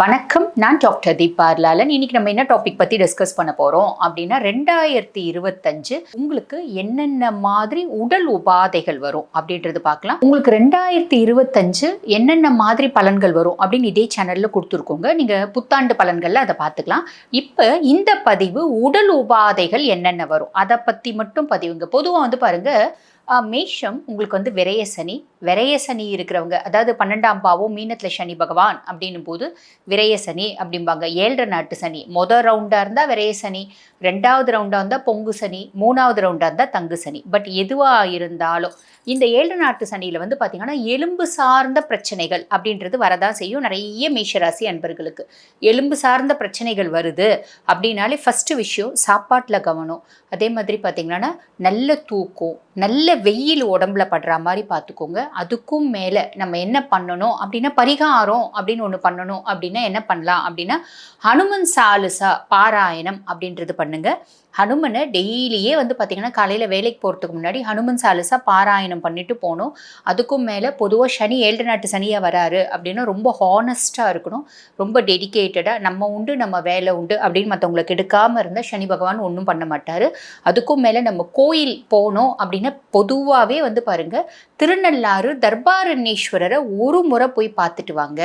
வணக்கம். நான் டாக்டர் தீபார்லாலன் இன்னைக்கு நம்ம என்ன டாபிக் பற்றி டிஸ்கஸ் பண்ண போகிறோம் அப்படின்னா ரெண்டாயிரத்தி இருபத்தஞ்சு உங்களுக்கு என்னென்ன மாதிரி உடல் உபாதைகள் வரும் அப்படின்றது பார்க்கலாம். உங்களுக்கு ரெண்டாயிரத்தி இருபத்தஞ்சு என்னென்ன மாதிரி பலன்கள் வரும் அப்படின்னு இதே சேனலில் கொடுத்துருக்கோங்க. நீங்கள் புத்தாண்டு பலன்களில் அதை பார்த்துக்கலாம். இப்போ இந்த பதிவு உடல் உபாதைகள் என்னென்ன வரும்? அதை பற்றி மட்டும் பதிவுங்க. பொதுவாக வந்து பாருங்கள் மேஷம் உங்களுக்கு வந்து விரைய சனி. விரைய சனி இருக்கிறவங்க அதாவது பன்னெண்டாம் பாவம் மீனத்தில் சனி பகவான் அப்படின்னும் போது விரைய சனி அப்படிம்பாங்க. ஏழரை நாட்டு சனி. மொதல் ரவுண்டாக இருந்தால் விரைய சனி. ரெண்டாவது ரவுண்டாக இருந்தால் பொங்கு சனி. மூணாவது ரவுண்டாக இருந்தால் தங்கு சனி. பட் எதுவாக இருந்தாலும் இந்த ஏழு நாட்டு சனியில் வந்து பார்த்திங்கன்னா எலும்பு சார்ந்த பிரச்சனைகள் அப்படின்றது வரதான் செய்யும். நிறைய மேஷராசி அன்பர்களுக்கு. எலும்பு சார்ந்த பிரச்சனைகள் வருது அப்படின்னாலே ஃபஸ்ட்டு விஷயம் சாப்பாட்டில் கவனம். அதே மாதிரி பார்த்திங்கன்னா நல்ல தூக்கம் நல்ல வெயில் உடம்புல படுற மாதிரி பார்த்துக்கோங்க அதுக்கும் மேலே நம்ம என்ன பண்ணணும்? அப்படின்னா பரிகாரம் அப்படின்னு ஒன்று பண்ணணும். அப்படின்னா என்ன பண்ணலாம்? அப்படின்னா ஹனுமன் சாலுசா பாராயணம் அப்படின்றது பண்ணுங்க. ஹனுமனை டெய்லியே வந்து பார்த்திங்கன்னா காலையில் வேலைக்கு போகிறதுக்கு முன்னாடி ஹனுமன் சாலிசா பாராயணம் பண்ணிட்டு போகணும். அதுக்கும் மேலே பொதுவாக சனி ஏழு நாட்டு சனியாக வராரு அப்படின்னா ரொம்ப ஹானஸ்ட்டாக இருக்கணும். ரொம்ப டெடிக்கேட்டடாக நம்ம உண்டு நம்ம வேலை உண்டு அப்படின்னு மற்றவங்களுக்கு எடுக்காமல் இருந்தால் சனி பகவான் ஒன்றும் பண்ண மாட்டார். அதுக்கும் மேலே நம்ம கோயில் போனோம் அப்படின்னா பொது பொதுவாகவே வந்து பாருங்கள் திருநள்ளாறு தர்பாரண்யேஸ்வரரை ஒரு முறை போய் பார்த்துட்டு வாங்க.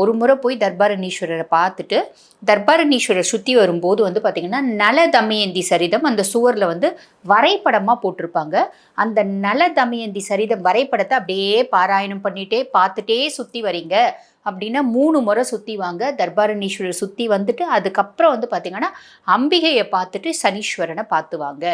ஒரு முறை போய் தர்பாரண்யேஸ்வரரை பார்த்துட்டு தர்பாரண்யேஸ்வரர் சுற்றி வரும்போது வந்து பார்த்திங்கன்னா நல தமயந்தி சரிதம் அந்த சுவரில் வந்து வரைபடமாக போட்டிருப்பாங்க. அந்த நல தமயந்தி சரிதம் வரைபடத்தை அப்படியே பாராயணம் பண்ணிகிட்டே பார்த்துட்டே சுற்றி வரீங்க அப்படின்னா மூணு முறை சுற்றி வாங்க. தர்பாரணீஸ்வரர் சுற்றி வந்துட்டு அதுக்கப்புறம் வந்து பார்த்திங்கன்னா அம்பிகையை பார்த்துட்டு சனீஸ்வரனை பார்த்து வாங்க.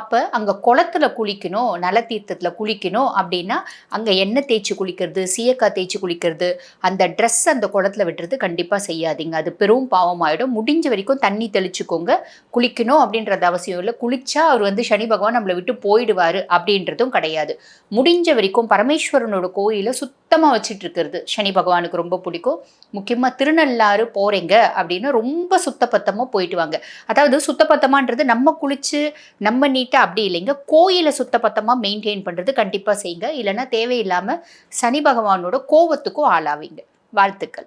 அப்போ அங்கே குளத்துல குளிக்கணும் நலத்தீர்த்தத்தில் குளிக்கணும் அப்படின்னா அங்கே எண்ணெய் தேய்ச்சி குளிக்கிறது சீயக்காய் தேய்ச்சி குளிக்கிறது அந்த ட்ரெஸ் அந்த குளத்துல விட்டுறது கண்டிப்பாக செய்யாதீங்க. அது பெரும் பாவமாயிடும் முடிஞ்ச வரைக்கும் தண்ணி தெளிச்சுக்கோங்க. குளிக்கணும் அப்படின்றது அவசியம் இல்லை. குளிச்சா அவர் வந்து சனி பகவான் நம்மளை விட்டு போயிடுவார் அப்படின்றதும் கிடையாது. முடிஞ்ச வரைக்கும் பரமேஸ்வரனோட கோயிலை சுத்தமாக வச்சுட்டு இருக்கிறது சனி பகவானுக்கு ரொம்ப பிடிக்கும். முக்கியமாக திருநள்ளாறு போகிறீங்க அப்படின்னா ரொம்ப சுத்தபத்தமாக போயிட்டு வாங்க. அதாவது சுத்தபத்தமான்றது நம்ம குளிச்சு நம்ம நீ நீட்டாக அப்படி இல்லைங்க. கோயிலை சுத்தபத்தமாக மெயின்டைன் பண்ணுறது கண்டிப்பாக செய்யுங்க. இல்லைன்னா தேவையில்லாமல் சனி பகவானோட கோவத்துக்கும் ஆளாவீங்க. வாழ்த்துக்கள்.